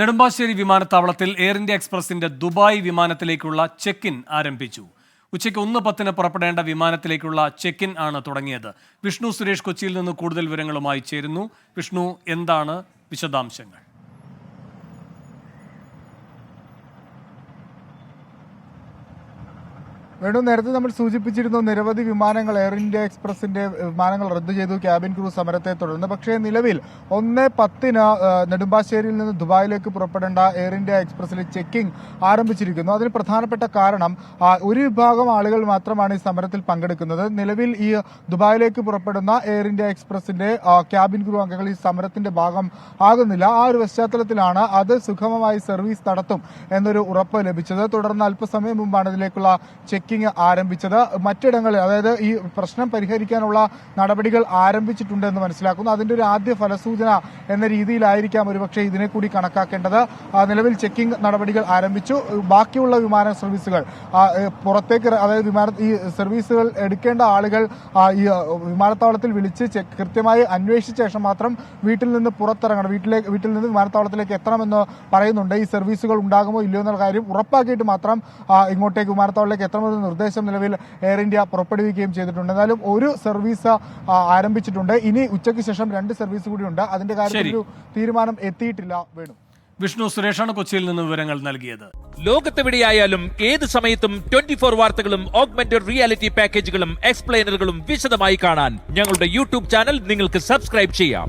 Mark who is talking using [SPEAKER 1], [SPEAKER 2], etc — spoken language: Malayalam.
[SPEAKER 1] നെടുമ്പാശ്ശേരി വിമാനത്താവളത്തിൽ എയർ ഇന്ത്യ എക്സ്പ്രസിന്റെ ദുബായ് വിമാനത്തിലേക്കുള്ള ചെക്ക് ഇൻ ആരംഭിച്ചു. ഉച്ചയ്ക്ക് ഒന്ന് പത്തിന് പുറപ്പെടേണ്ട വിമാനത്തിലേക്കുള്ള ചെക്ക് ഇൻ ആണ് തുടങ്ങിയത്. വിഷ്ണു സുരേഷ് കൊച്ചിയിൽ നിന്ന് കൂടുതൽ വിവരങ്ങളുമായി ചേരുന്നു. വിഷ്ണു എന്താണ് വിശദാംശങ്ങൾ?
[SPEAKER 2] വേണു നേരത്തെ നമ്മൾ സൂചിപ്പിച്ചിരുന്ന നിരവധി വിമാനങ്ങൾ എയർ ഇന്ത്യ എക്സ്പ്രസിന്റെ വിമാനങ്ങൾ റദ്ദു ചെയ്തു ക്യാബിൻ ക്രൂ സമരത്തെ തുടർന്ന്. പക്ഷേ നിലവിൽ ഒന്ന് പത്തിന് നെടുമ്പാശ്ശേരിയിൽ നിന്ന് ദുബായിലേക്ക് പുറപ്പെടേണ്ട എയർ ഇന്ത്യ എക്സ്പ്രസിലെ ചെക്കിംഗ് ആരംഭിച്ചിരിക്കുന്നു. അതിന് പ്രധാനപ്പെട്ട കാരണം ഒരു വിഭാഗം ആളുകൾ മാത്രമാണ് ഈ സമരത്തിൽ പങ്കെടുക്കുന്നത്. നിലവിൽ ഈ ദുബായിലേക്ക് പുറപ്പെടുന്ന എയർ ഇന്ത്യ എക്സ്പ്രസിന്റെ ക്യാബിൻ ക്രൂ അംഗങ്ങൾ ഈ സമരത്തിന്റെ ഭാഗം ആകുന്നില്ല. ആ ഒരു പശ്ചാത്തലത്തിലാണ് അത് സുഗമമായി സർവീസ് നടത്തും എന്നൊരു ഉറപ്പ് ലഭിച്ചത്. തുടർന്ന് അല്പസമയം മുമ്പാണ് ഇതിലേക്കുള്ള ചെക്കിംഗ് ആരംഭിച്ചത് മറ്റിടങ്ങളിൽ അതായത് ഈ പ്രശ്നം പരിഹരിക്കാനുള്ള നടപടികൾ ആരംഭിച്ചിട്ടുണ്ടെന്ന് മനസ്സിലാക്കുന്നു. അതിന്റെ ഒരു ആദ്യ ഫലസൂചന എന്ന രീതിയിലായിരിക്കാം ഒരുപക്ഷെ ഇതിനെ കൂടി കണക്കാക്കേണ്ടത്. നിലവിൽ ചെക്കിംഗ് നടപടികൾ ആരംഭിച്ചു. ബാക്കിയുള്ള വിമാന സർവീസുകൾ പുറത്തേക്ക് അതായത് വിമാന ഈ സർവീസുകൾ എടുക്കേണ്ട ആളുകൾ ഈ വിമാനത്താവളത്തിൽ വിളിച്ച് കൃത്യമായി അന്വേഷിച്ച ശേഷം മാത്രം വീട്ടിൽ നിന്ന് പുറത്തിറങ്ങണം. വീട്ടിലേക്ക് വീട്ടിൽ നിന്ന് വിമാനത്താവളത്തിലേക്ക് എത്തണമെന്ന് പറയുന്നുണ്ട്. ഈ സർവീസുകൾ ഉണ്ടാകുമോ ഇല്ലയോ എന്നുള്ള കാര്യം ഉറപ്പാക്കിയിട്ട് മാത്രം ഇങ്ങോട്ടേക്ക് വിമാനത്താവളത്തിലേക്ക് എത്തണമെന്ന നിർദ്ദേശം നിലവിൽ എയർ ഇന്ത്യ പുറപ്പെടുവിക്കുകയും ചെയ്തിട്ടുണ്ട്. എന്നാലും ഒരു സർവീസ് ആരംഭിച്ചിട്ടുണ്ട്. ഇനി ഉച്ചയ്ക്ക് ശേഷം രണ്ട് സർവീസ് കൂടിയുണ്ട് അതിന്റെ കാര്യത്തിൽ ഒരു തീരുമാനം എത്തിയിട്ടില്ല വേണു.
[SPEAKER 1] വിഷ്ണു സുരേഷാണ് കൊച്ചിയിൽ നിന്ന് വിവരങ്ങൾ നൽകിയത്.
[SPEAKER 3] ലോകത്തെവിടെയായാലും ഏത് സമയത്തും ട്വന്റി ഫോർ വാർത്തകളും ഓഗ്മെന്റഡ് റിയാലിറ്റി പാക്കേജുകളും എക്സ്പ്ലെയിനറുകളും വിശദമായി കാണാൻ ഞങ്ങളുടെ യൂട്യൂബ് ചാനൽ നിങ്ങൾക്ക് സബ്സ്ക്രൈബ് ചെയ്യാം.